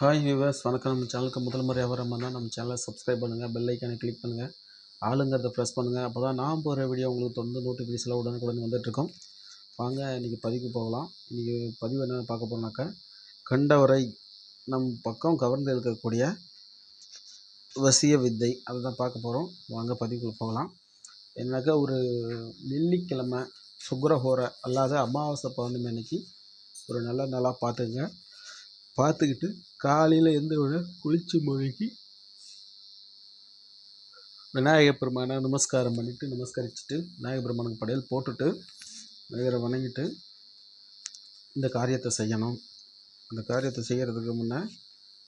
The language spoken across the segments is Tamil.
ஹாய் வியூவர்ஸ் வணக்கம். நம்ம சேனலுக்கு முதல் முறையாக வர மாதிரி நம்ம சேனலை சப்ஸ்கிரைப் பண்ணுங்கள் பெல் ஐக்கானை கிளிக் பண்ணுங்கள் ஆளுங்கிறத ப்ரெஸ் பண்ணுங்கள் அப்போ தான் நான் போகிற வீடியோ உங்களுக்கு தொடர்ந்து நோட்டிஃபிகேஷனில் உடனுக்குடன் வந்துட்டுருக்கோம். வாங்க இன்றைக்கி பதிவுக்கு போகலாம். இன்றைக்கி பதிவு என்ன பார்க்க போகிறோம்னாக்கா கண்டவரை நம் பக்கம் கவர்ந்து இருக்கக்கூடிய வசிய வித்தை அதை தான் பார்க்க போகிறோம் வாங்க பதிவுக்குள்ளே போகலாம். என்னக்கா ஒரு வெள்ளிக்கிழமை சுக்கரஹோரை அல்லாத அமாவாசை பௌர்ணமி அன்னைக்கு ஒரு நல்ல நாளாக பார்த்துக்குங்க. பார்த்துக்கிட்டு காலையில் எந்த விட குளிச்சு முழுகி விநாயகர் பெருமானை நமஸ்காரம் பண்ணிவிட்டு நமஸ்கரிச்சுட்டு விநாயகர் பெருமானுக்கு படையல் போட்டுட்டு விநாயகரை வணங்கிட்டு இந்த காரியத்தை செய்யணும். அந்த காரியத்தை செய்கிறதுக்கு முன்னே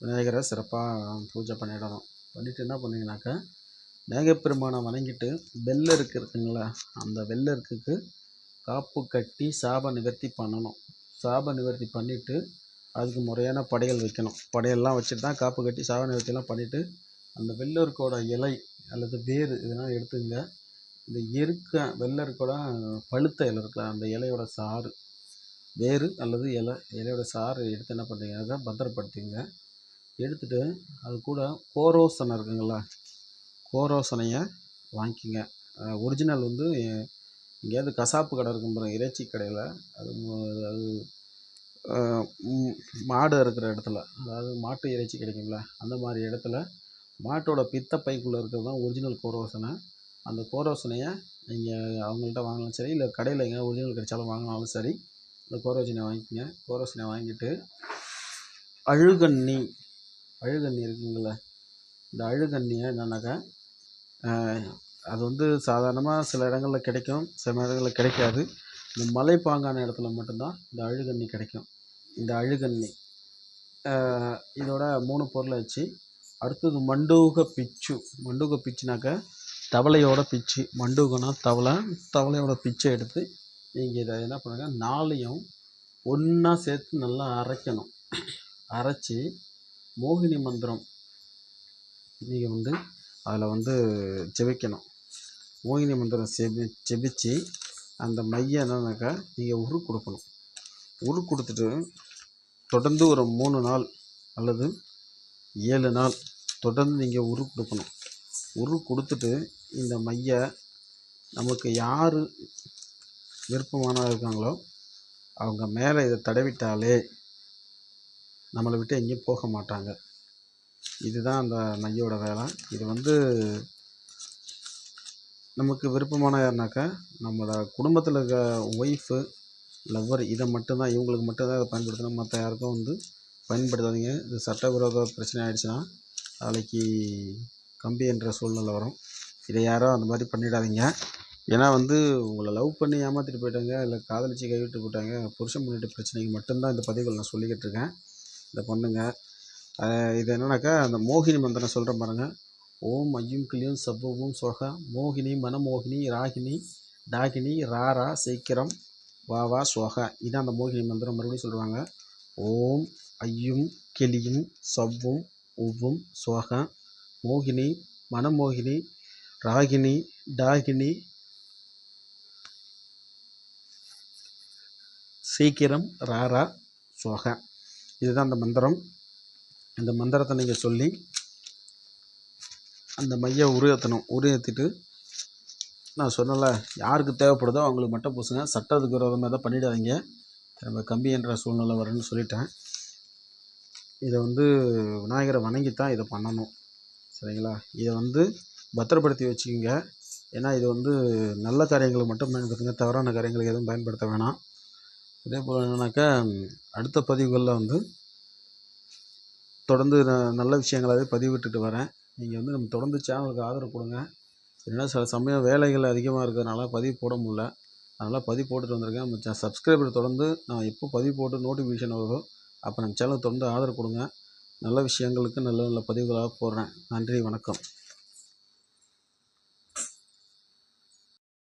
விநாயகரை சிறப்பாக பூஜை பண்ணிடணும். பண்ணிவிட்டு என்ன பண்ணீங்கன்னாக்கா விநாயகர் பெருமானை வணங்கிட்டு வெள்ளை இருக்கு இருக்குங்களா? அந்த வெள்ளை இருக்குக்கு காப்பு கட்டி சாப நிவர்த்தி பண்ணணும். சாப நிவர்த்தி பண்ணிவிட்டு அதுக்கு முறையான படையல் வைக்கணும். படையல்லாம் வச்சுட்டு தான் காப்பு கட்டி சாவணி வச்செல்லாம் பண்ணிவிட்டு அந்த வெள்ளருக்கோட இலை அல்லது வேர் இதெல்லாம் எடுத்துங்க. இந்த எருக்க வெள்ளருக்கோட பழுத்த இலை இருக்கலாம் அந்த இலையோட சாறு. வேர் அல்லது இலை இலையோட சாறு எடுத்து என்ன பண்ணுறீங்க பத்திரப்படுத்திங்க. எடுத்துகிட்டு அது கூட கோரோசனை இருக்குங்களா கோரோசனையை வாங்கிக்கிங்க ஒரிஜினல் வந்து எங்கேயாவது கசாப்பு கடை இருக்கும் பாருங்கள் இறைச்சி கடையில். அது அது மாடு இருக்கிற இடத்துல அதாவது மாட்டு இறைச்சி கிடைக்கும்ல அந்த மாதிரி இடத்துல மாட்டோட பித்தப்பைக்குள்ளே இருக்கிறது தான் ஒரிஜினல் கோரோசனை. அந்த கோரோசனையை நீங்கள் அவங்கள்ட்ட வாங்கினாலும் சரி இல்லை கடையில் எங்கே ஒரிஜினல் கிடைச்சாலும் வாங்கினாலும் சரி இந்த கோரோசனை வாங்கிக்கோங்க. கோரோசனை வாங்கிட்டு அழுகண்ணி அழுகண்ணி இருக்குங்கள இந்த அழுகண்ணியை என்னன்னாக்கா அது வந்து சாதாரணமாக சில இடங்களில் கிடைக்கும் சில இடங்களில் கிடைக்காது. இந்த மலைப்பாங்கான இடத்துல மட்டும்தான் இந்த அழுகண்ணி கிடைக்கும். இந்த அழுகண்ணி இதோட மூணு பொருளை வச்சு அடுத்தது மண்டூக பிச்சு. மண்டூக பிச்சுனாக்கா தவளையோட பிச்சு. மண்டூகனா தவளை. தவளையோட பிச்சை எடுத்து நீங்கள் இதை என்ன பண்ணுங்க நாளையும் ஒன்றா சேர்த்து நல்லா அரைக்கணும். அரைச்சி மோகினி மந்திரம் நீங்கள் வந்து அதில் வந்து ஜெபிக்கணும் மோகினி மந்திரம் செபி ஜெபிச்சு அந்த மையம் என்னன்னாக்கா நீங்கள் உரு கொடுக்கணும். உரு கொடுத்துட்டு தொடர்ந்து ஒரு மூணு நாள் அல்லது ஏழு நாள் தொடர்ந்து நீங்கள் உரு கொடுக்கணும். உரு கொடுத்துட்டு இந்த மைய நமக்கு யார் விருப்பமானவங்க இருக்காங்களோ அவங்க மேலே இதை தடவிட்டாலே நம்மளை விட்டு எங்கேயும் போக மாட்டாங்க. இதுதான் அந்த மையோட வேலை. இது வந்து நமக்கு விருப்பமான யாருனாக்கா நம்மளோட குடும்பத்தில் இருக்க ஒய்ஃபு லவ்வர் இதை மட்டும்தான் இவங்களுக்கு மட்டும்தான் இதை பயன்படுத்தணும். மற்ற யாருக்கும் வந்து பயன்படுத்தாதீங்க. இது சட்டவிரோத பிரச்சனை ஆகிடுச்சுன்னா நாளைக்கு கம்பி என்ற சூழ்நிலை வரும். இதை யாரும் அந்த மாதிரி பண்ணிடாதீங்க. ஏன்னா வந்து உங்களை லவ் பண்ணி ஏமாற்றிட்டு போயிட்டாங்க இல்லை காதலிச்சு கைவிட்டு போயிட்டாங்க புருஷன் பண்ணிட்டு பிரச்சனைக்கு மட்டும்தான் இந்த பதிவுகள் நான் சொல்லிக்கிட்டு இருக்கேன். இதை பண்ணுங்க. இது என்னன்னாக்கா அந்த மோகினி மந்திரம் சொல்கிறேன் பாருங்க. ஓம் ஐயும் கிளியும் சப்புவும் சொக. மோகினி மனமோகினி ராகினி டாகினி ராரா சீக்கிரம். வா வா ஸ்வக இதான் அந்த மோகினி மந்திரம். மறுபடியும் சொல்லுவாங்க ஓம் ஐயும் கிளியும் சவ்வும் உவ்வும் ஸ்வக மோகினி மனமோகினி ராகினி டாகினி சீக்கிரம் ராரா ஸ்வக இதுதான் அந்த மந்திரம். இந்த மந்திரத்தை நீங்கள் சொல்லி அந்த மைய உருயேற்றணும் உருயேற்றிட்டு நான் சொன்னல யாருக்கு தேவைப்படுதோ அவங்களுக்கு மட்டும் பூசுங்க. சட்டத்துக்கு விரோதமாக தான் பண்ணிடாதீங்க. நம்ம கம்பி என்ற சூழ்நிலை வரும்னு சொல்லிட்டேன். இதை வந்து விநாயகரை வணங்கி தான் இதை பண்ணணும். சரிங்களா? இதை வந்து பத்திரப்படுத்தி வச்சுக்கோங்க. ஏன்னா இது வந்து நல்ல காரியங்களுக்கு மட்டும் பயன்படுத்துங்க. தவறான காரியங்களுக்கு எதுவும் பயன்படுத்த வேணாம். அதே போல் என்னன்னாக்கா அடுத்த பதிவுகளில் வந்து தொடர்ந்து நல்ல விஷயங்களாகவே பதிவிட்டுட்டு வரேன். நீங்கள் வந்து நம்ம தொடர்ந்து சேனலுக்கு ஆதரவு கொடுங்க. ஏன்னா சில சமயம் வேலைகள் அதிகமாக இருக்கிறதுனால பதிவு போட முடில அதனால் பதிவு போட்டுட்டு வந்திருக்கேன். நம்ம சப்ஸ்கிரைபர் தொடர்ந்து நான் எப்போ பதிவு போட்டு நோட்டிஃபிகேஷன் வருதோ அப்போ நம்ம சேனலுக்கு தொடர்ந்து ஆதரவு கொடுங்க. நல்ல விஷயங்களுக்கு நல்ல நல்ல பதிவுகளாக போடுறேன். நன்றி வணக்கம்.